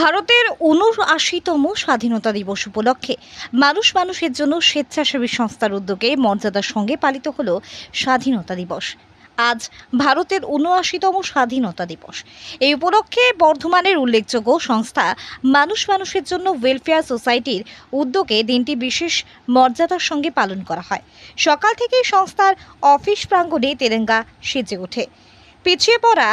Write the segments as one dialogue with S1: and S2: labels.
S1: ভারতের উনআশিতম স্বাধীনতা দিবস উপলক্ষে মানুষ মানুষের জন্য স্বেচ্ছাসেবী সংস্থার উদ্যোগে মর্যাদার সঙ্গে পালিত হল স্বাধীনতা দিবস। আজ ভারতের উনআশিতম স্বাধীনতা দিবস। এই উপলক্ষে বর্ধমানের উল্লেখযোগ্য সংস্থা মানুষ মানুষের জন্য ওয়েলফেয়ার সোসাইটির উদ্যোগে দিনটি বিশেষ মর্যাদার সঙ্গে পালন করা হয়। সকাল থেকেই সংস্থার অফিস প্রাঙ্গণে তেরেঙ্গা সেজে ওঠে। পিছিয়ে পড়া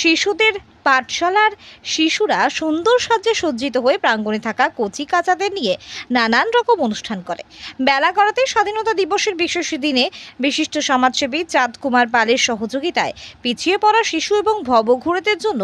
S1: শিশুদের পাঠশালার শিশুরা সুন্দর সাজে সজ্জিত হয়ে প্রাঙ্গণে থাকা কচি কাচাদের নিয়ে নানান রকম অনুষ্ঠান করে। বেলা করাতে স্বাধীনতা দিবসের বিশেষ দিনে বিশিষ্ট সমাজসেবী চাঁদ কুমার পালের সহযোগিতায় পিছিয়ে পড়া শিশু এবং ভবঘুরেদের জন্য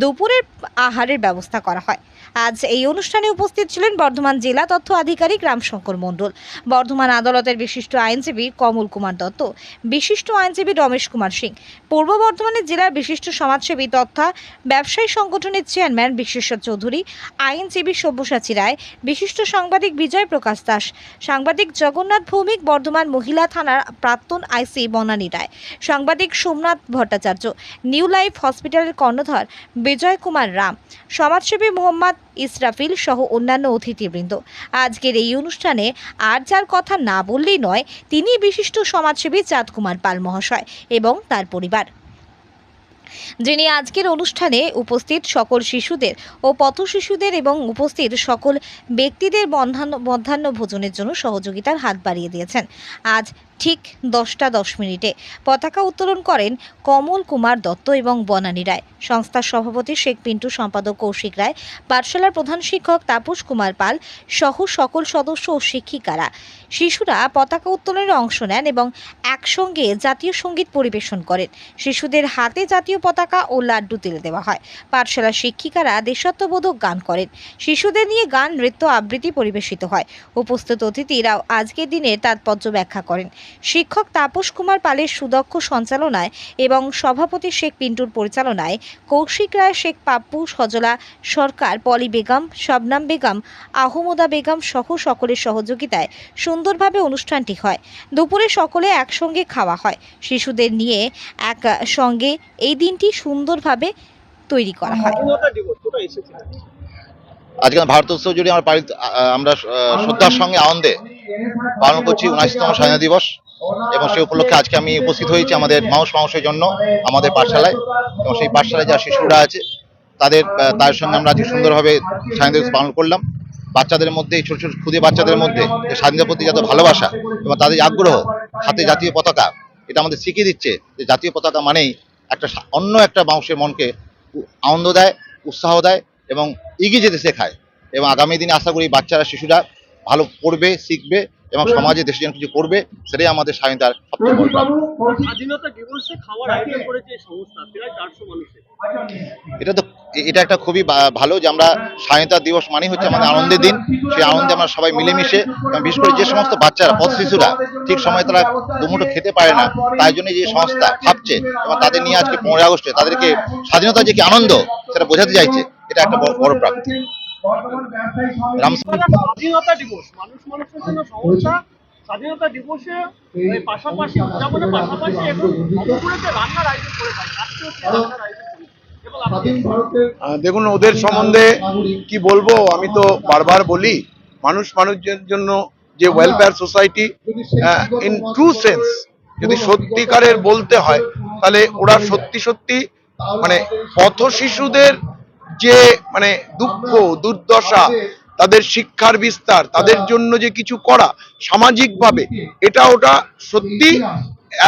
S1: দুপুরের আহারের ব্যবস্থা করা হয়। আজ এই অনুষ্ঠানে উপস্থিত ছিলেন বর্ধমান জেলা তথ্য আধিকারিক রামশঙ্কর মণ্ডল, বর্ধমান আদালতের বিশিষ্ট আইনজীবী কমল কুমার দত্ত, বিশিষ্ট আইনজীবী রমেশ কুমার সিং, পূর্ব বর্ধমানের জেলার বিশিষ্ট সমাজসেবী তথা ব্যবসায়ী সংগঠনের চেয়ারম্যান বিশ্বেশ্বর চৌধুরী, আইনজীবী সব্যসাচী রায়, বিশিষ্ট সাংবাদিক বিজয় প্রকাশ দাস, সাংবাদিক জগন্নাথ ভৌমিক, বর্ধমান মহিলা থানার প্রাক্তন আইসি বনানী রায়, সাংবাদিক সোমনাথ ভট্টাচার্য, নিউ লাইফ হসপিটালের কর্ণধর বিজয় কুমার রাম, সমাজসেবী মোহাম্মদ ইসরাফিল সহ অন্যান্য অতিথিবৃন্দ। আজকের এই অনুষ্ঠানে আর যার কথা না বললেই নয় তিনি বিশিষ্ট সমাজসেবী চাঁদকুমার পাল মহাশয় এবং তার পরিবার। যিনি আজকের অনুষ্ঠানে উপস্থিত সকল শিশুদের ও পথ শিশুদের এবং উপস্থিত সকল ব্যক্তিদের মধ্যাহ্ন ভোজনের জন্য সহযোগিতার হাত বাড়িয়ে দিয়েছেন। আজ ঠিক দশটা দশ মিনিটে পতাকা উত্তোলন করেন কমল কুমার দত্ত এবং বনানী রায়। সংস্থার সভাপতি শেখ পিন্টু, সম্পাদক কৌশিক রায়, পাঠশালার প্রধান শিক্ষক তাপস কুমার পাল সহ সকল সদস্য ও শিক্ষিকারা। শিশুরা পতাকা উত্তোলনে অংশ নেন এবং একসঙ্গে জাতীয় সংগীত পরিবেশন করেন। শিশুদের হাতে জাতীয় পতাকা ও লাড্ডু তুলে দেওয়া হয়। পাঠশালার শিক্ষিকারা দেশাত্মবোধক গান করেন। শিশুদের নিয়ে গান, নৃত্য, আবৃত্তি পরিবেশিত হয়। উপস্থিত অতিথিরাও আজকের দিনের তাৎপর্য ব্যাখ্যা করেন। শিক্ষক তাপস কুমার পালের সুদক্ষ সঞ্চালনায় এবং সভাপতি শেখ পিন্টুর পরিচালনায় কৌশিক রায়, শেখ পাপ্পু, সজলা সরকার, পলি বেগম, শবনাম বেগম, আহমদা বেগম সহ সকলের সহযোগিতায় সুন্দরভাবে অনুষ্ঠানটি হয়। দুপুরে সকলে একসঙ্গে খাওয়া হয়। শিশুদের নিয়ে এক সঙ্গে এই দিনটি সুন্দরভাবে তৈরি করা হয়।
S2: আজকে ভারত উৎসব জুড়ে আমরা পালিত আমরা শ্রদ্ধার সঙ্গে আনন্দে পালন করছি উনআশিতম স্বাধীনতা দিবস এবং সেই উপলক্ষে আজকে আমি উপস্থিত হয়েছি আমাদের মানুষ মানুষের জন্য আমাদের পাঠশালায় এবং সেই পাঠশালায় যা শিশুরা আছে তাদের তাদের সঙ্গে আমরা আজকে সুন্দরভাবে স্বাধীনতা দিবস পালন করলাম। বাচ্চাদের মধ্যে এই ছোট ছোট ক্ষুদে বাচ্চাদের মধ্যে যে স্বাধীনতার প্রতি যত ভালোবাসা এবং তাদের আগ্রহ হাতে জাতীয় পতাকা এটা আমাদের শিখিয়ে দিচ্ছে যে জাতীয় পতাকা মানেই একটা অন্য একটা মানুষের মনকে আনন্দ দেয়, উৎসাহ দেয় এবং এগিয়ে যেতে শেখায়। এবং আগামী দিনে আশা করি বাচ্চারা, শিশুরা ভালো পড়বে, শিখবে। এবং সমাজে দেশের জন্য কিছু করবে সেটাই আমাদের স্বাধীনতার সবচেয়ে বড়
S3: স্বাধীনতা দিবসে খাওয়ার আয়োজন করেছে এই সংস্থা প্রায় চারশো মানুষের।
S2: এটা তো এটা একটা খুবই ভালো যে আমরা স্বাধীনতা দিবস মানেই হচ্ছে আমাদের আনন্দের দিন। সেই আনন্দে আমরা সবাই মিলেমিশে এবং বিশেষ করে যে সমস্ত বাচ্চারা পথ শিশুরা ঠিক সময় তারা দুমুঠো খেতে পারে না তাই জন্য যে সংস্থা ভাবছে এবং তাদের নিয়ে আজকে পনেরোই আগস্টে তাদেরকে স্বাধীনতার যে কি আনন্দ সেটা বোঝাতে চাইছে এটা একটা বড়- বড় প্রাপ্তি।
S3: স্বাধীনতা দিবস। মানুষ মানুষের জন্য সংস্থা স্বাধীনতা দিবসে পাশাপাশি উদযাপনের পাশাপাশি রান্নার আয়োজন করে থাকে আজকে রান্নার আয়োজন
S4: দেখুন ওদের সম্বন্ধে কি বলব? আমি তো বারবার বলি মানুষ মানুষের জন্য যে welfare society in true sense যদি সত্যিকারের বলতে হয় তাহলে ওরা সত্যি সত্যি মানে পথ শিশুদের যে মানে দুঃখ, দুর্দশা, তাদের শিক্ষার বিস্তার, তাদের জন্য যে কিছু করা সামাজিকভাবে, এটা ওটা সত্যি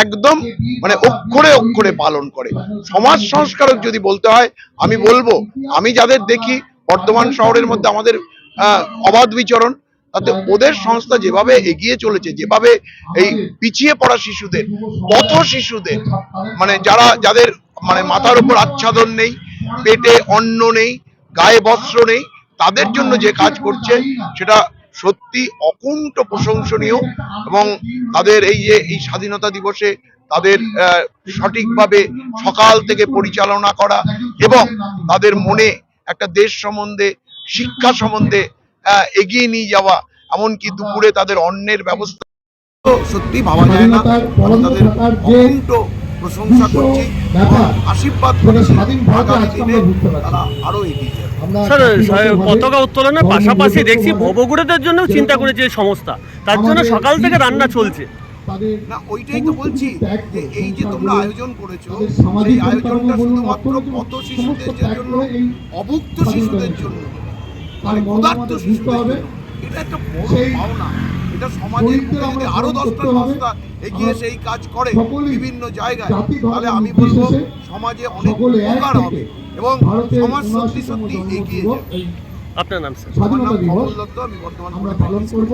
S4: একদম মানে অক্ষরে অক্ষরে পালন করে। সমাজ সংস্কারক যদি বলতে হয়, আমি বলব, আমি যাদের দেখি বর্ধমান শহরের মধ্যে আমাদের অবাধ বিচরণ, তাতে ওদের সংস্থা যেভাবে এগিয়ে চলেছে, যেভাবে এই পিছিয়ে পড়া শিশুদের পথ শিশুদের মানে যারা, যাদের মানে মাথার উপর আচ্ছাদন নেই পেটে অন্ন নেই গায়ে বস্ত্র নেই তাদের জন্য যে কাজ করছে সেটা সত্যি অকুণ্ঠ প্রশংসনীয় এবং তাদের এই যে এই স্বাধীনতা দিবসে তাদের সঠিকভাবে সকাল থেকে পরিচালনা করা এবং তাদের মনে একটা দেশ সম্বন্ধে শিক্ষা সম্বন্ধে আহ, এগিয়ে নিয়ে যাওয়া এমনকি দুপুরে তাদের অন্নের ব্যবস্থা সত্যি ভাবা যায় না। তাদের অকুণ্ঠ প্রশংসা করছি আশীর্বাদ করছি। আগামী দিনে তারা আরও এগিয়ে
S5: স্যার পতাকা উত্তোলনের পাশাপাশি দেখছি ভবঘুরেদের জন্য চিন্তা করেছে এই সংস্থা। তার জন্য সকাল থেকে রান্না চলছে।
S4: না ওইটাই তো বলছি যে এই যে তোমরা আয়োজন করেছ এই আয়োজনটা শুধুমাত্র শিশুদের জন্য অভুক্ত শিশুদের জন্য। মানে ক্ষুধার্ত শিশুদের জন্য। এটা একটা বড় পাওনা এটা সমাজের বুকে যদি আরও দশটা সংস্থা এগিয়ে সেই কাজ করে বিভিন্ন জায়গায় তাহলে আমি বলব সমাজে অনেক উপকার হবে এবং সমাজ সত্যি সত্যি এগিয়ে যাবে।
S5: আপনার নাম স্যার?
S4: আমার নাম কমল দত্ত আমি বর্তমান
S6: আমরা পালন করব।